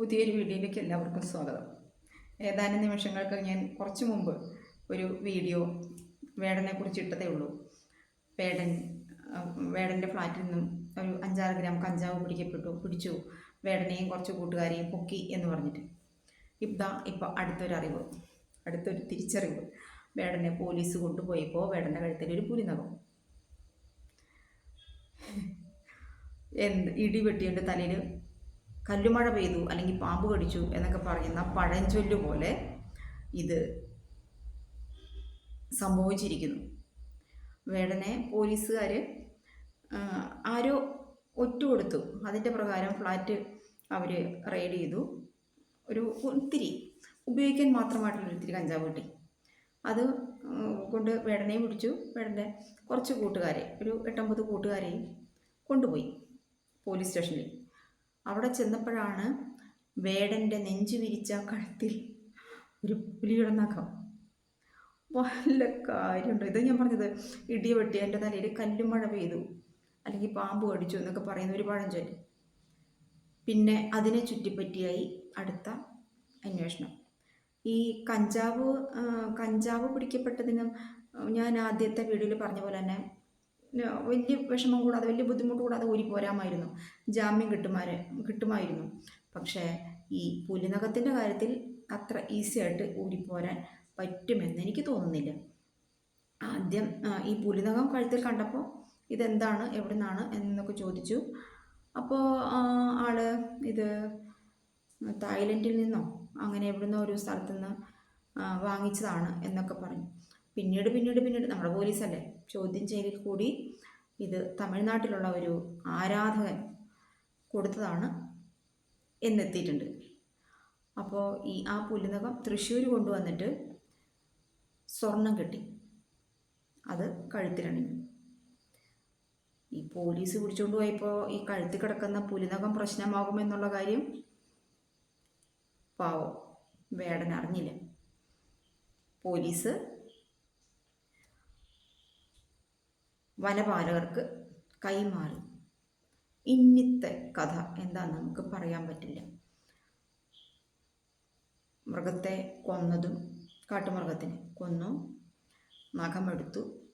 പുതിയൊരു വീഡിയോയിലേക്ക് എല്ലാവർക്കും സ്വാഗതം. ഏതാനും നിമിഷങ്ങൾക്ക് ഞാൻ കുറച്ച് മുമ്പ് ഒരു വീഡിയോ വേടനെ കുറിച്ച് ഇട്ടതേ ഉള്ളൂ. വേടൻ വേടന്റെ ഫ്ലാറ്റിൽ നിന്നും ഒരു അഞ്ചാറ് ഗ്രാം കഞ്ചാവ് പിടിക്കപ്പെട്ടു പിടിച്ചു. വേടനെയും കുറച്ച് കൂട്ടുകാരെയും പൊക്കി എന്ന് പറഞ്ഞിട്ട്. ഇതാ ഇപ്പം അടുത്തൊരറിവ് അടുത്തൊരു തിരിച്ചറിവ്. വേടനെ പോലീസ് കൊണ്ടുപോയപ്പോൾ വേടന്റെ കഴുത്തിൽ ഒരു പുലിനകം എന്ത് ഇടി വെട്ടിയുണ്ട് തലയിൽ കല്ലുമഴ പെയ്തു അല്ലെങ്കിൽ പാമ്പ് കടിച്ചു എന്നൊക്കെ പറയുന്ന പഴഞ്ചൊല്ല് പോലെ ഇത് സംഭവിച്ചിരിക്കുന്നു. വേടനെ പോലീസുകാർ ആരോ ഒറ്റ കൊടുത്തു അതിന്റെ പ്രകാരം ഫ്ലാറ്റ് അവർ റെയ്ഡ് ചെയ്തു. ഒരു ഒത്തിരി ഉപയോഗിക്കാൻ മാത്രമായിട്ടുള്ള ഒത്തിരി കഞ്ചാവ് കിട്ടി. അത് കൊണ്ട് വേടനെയും പിടിച്ചു. വേടന്റെ കുറച്ച് കൂട്ടുകാരെ ഒരു എട്ടൊമ്പത് കൂട്ടുകാരെയും കൊണ്ടുപോയി പോലീസ് സ്റ്റേഷനിൽ. അവിടെ ചെന്നപ്പോഴാണ് വേടന്റെ നെഞ്ചു വിരിച്ച കഴുത്തിൽ ഒരു പുലിയുടെ നഖം വല്ല കാര്യമുണ്ടോ? ഇത് ഞാൻ പറഞ്ഞത് ഇടി വെട്ടി എന്റെ തലയിൽ കല്ലുമഴ പെയ്തു. അല്ലെങ്കിൽ പാമ്പ് കടിച്ചു എന്നൊക്കെ പറയുന്ന ഒരു പഴഞ്ചൊല്ലി പിന്നെ അതിനെ ചുറ്റിപ്പറ്റിയായി അടുത്ത അന്വേഷണം. ഈ കഞ്ചാവ് കഞ്ചാവ് പിടിക്കപ്പെട്ടതിനും ഞാൻ ആദ്യത്തെ വീഡിയോയിൽ പറഞ്ഞ പോലെ തന്നെ വലിയ വിഷമം കൂടാതെ വലിയ ബുദ്ധിമുട്ട് കൂടാതെ ഊരി പോരാമായിരുന്നു. ജാമ്യം കിട്ടുമാരെ കിട്ടുമായിരുന്നു. പക്ഷേ ഈ പുലിനഖത്തിന്റെ കാര്യത്തിൽ അത്ര ഈസി ആയിട്ട് ഊരിപ്പോരാൻ പറ്റുമെന്ന് എനിക്ക് തോന്നുന്നില്ല. ആദ്യം ഈ പുലിനഖം കഴുത്തിൽ കണ്ടപ്പോൾ ഇതെന്താണ് എവിടെ നിന്നാണ് എന്നൊക്കെ ചോദിച്ചു. അപ്പോൾ ആൾ ഇത് തായ്ലൻഡിൽ നിന്നോ അങ്ങനെ എവിടുന്നോ ഒരു സ്ഥലത്തു നിന്ന് വാങ്ങിച്ചതാണ് എന്നൊക്കെ പറഞ്ഞു. പിന്നീട് പിന്നീട് പിന്നീട് നമ്മുടെ പോലീസല്ലേ? ചോദ്യം ചെയ്യലിൽ കൂടി ഇത് തമിഴ്നാട്ടിലുള്ള ഒരു ആരാധകൻ കൊടുത്തതാണ് എന്നെത്തിയിട്ടുണ്ട്. അപ്പോൾ ഈ ആ പുലിനകം തൃശ്ശൂർ കൊണ്ടുവന്നിട്ട് സ്വർണം കെട്ടി. അത് കഴുത്തിലണിഞ്ഞു ഈ പോലീസ് പിടിച്ചുകൊണ്ട് പോയപ്പോൾ ഈ കഴുത്തിൽ കിടക്കുന്ന പുലിനകം പ്രശ്നമാകുമെന്നുള്ള കാര്യം പാവം. വേടൻ അറിഞ്ഞില്ല പോലീസ് വനപാലകർക്ക് കൈമാറി. ഇന്നത്തെ കഥ എന്താണെന്ന് നമുക്ക് പറയാൻ പറ്റില്ല. മൃഗത്തെ കൊന്നതും കാട്ടുമൃഗത്തിനെ കൊന്നു. നഖമെടുത്തു.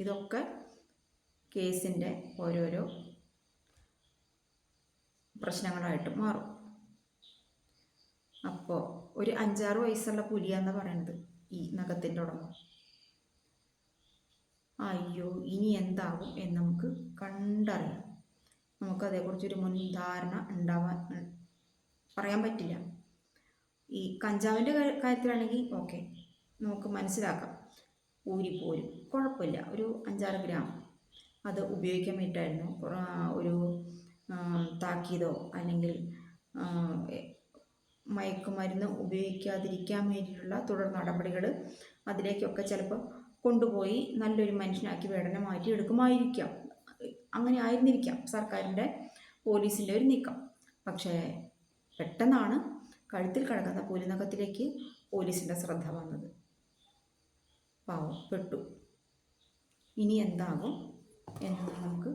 ഇതൊക്കെ കേസിന്റെ ഓരോരോ പ്രശ്നങ്ങളായിട്ട് മാറും. അപ്പോൾ ഒരു അഞ്ചാറ് വയസ്സുള്ള പുലിയാന്ന് പറയുന്നത് ഈ നഖത്തിന്റെ ഉടമ. അയ്യോ ഇനി എന്താകും എന്ന് നമുക്ക് കണ്ടറിയാം. നമുക്ക് അതേക്കുറിച്ചൊരു മുൻധാരണ ഉണ്ടാവാൻ പറയാൻ പറ്റില്ല. ഈ കഞ്ചാവിന്റെ കാര്യ- കാര്യത്തിലാണെങ്കിൽ ഓക്കെ നമുക്ക് മനസ്സിലാക്കാം. ഊരിപ്പോരും കുഴപ്പമില്ല. ഒരു അഞ്ചാറ് ഗ്രാം അത് ഉപയോഗിക്കാൻ വേണ്ടിയിട്ടായിരുന്നു. ഒരു താക്കീതോ അല്ലെങ്കിൽ മയക്കുമരുന്ന് ഉപയോഗിക്കാതിരിക്കാൻ വേണ്ടിയിട്ടുള്ള തുടർ നടപടികൾ അതിലേക്കൊക്കെ ചിലപ്പോൾ കൊണ്ടുപോയി നല്ലൊരു മനുഷ്യനാക്കി വേടനെ മാറ്റിയെടുക്കുമായിരിക്കാം അങ്ങനെ ആയിരുന്നിരിക്കാം സർക്കാരിന്റെ പോലീസിന്റെ ഒരു നീക്കം. പക്ഷേ പെട്ടെന്നാണ് കഴുത്തിൽ കിടക്കുന്ന പൂലിനകത്തിലേക്ക് പോലീസിന്റെ ശ്രദ്ധ വന്നത്. പാവം പെട്ടു. ഇനി എന്താകും എന്ന് നമുക്ക്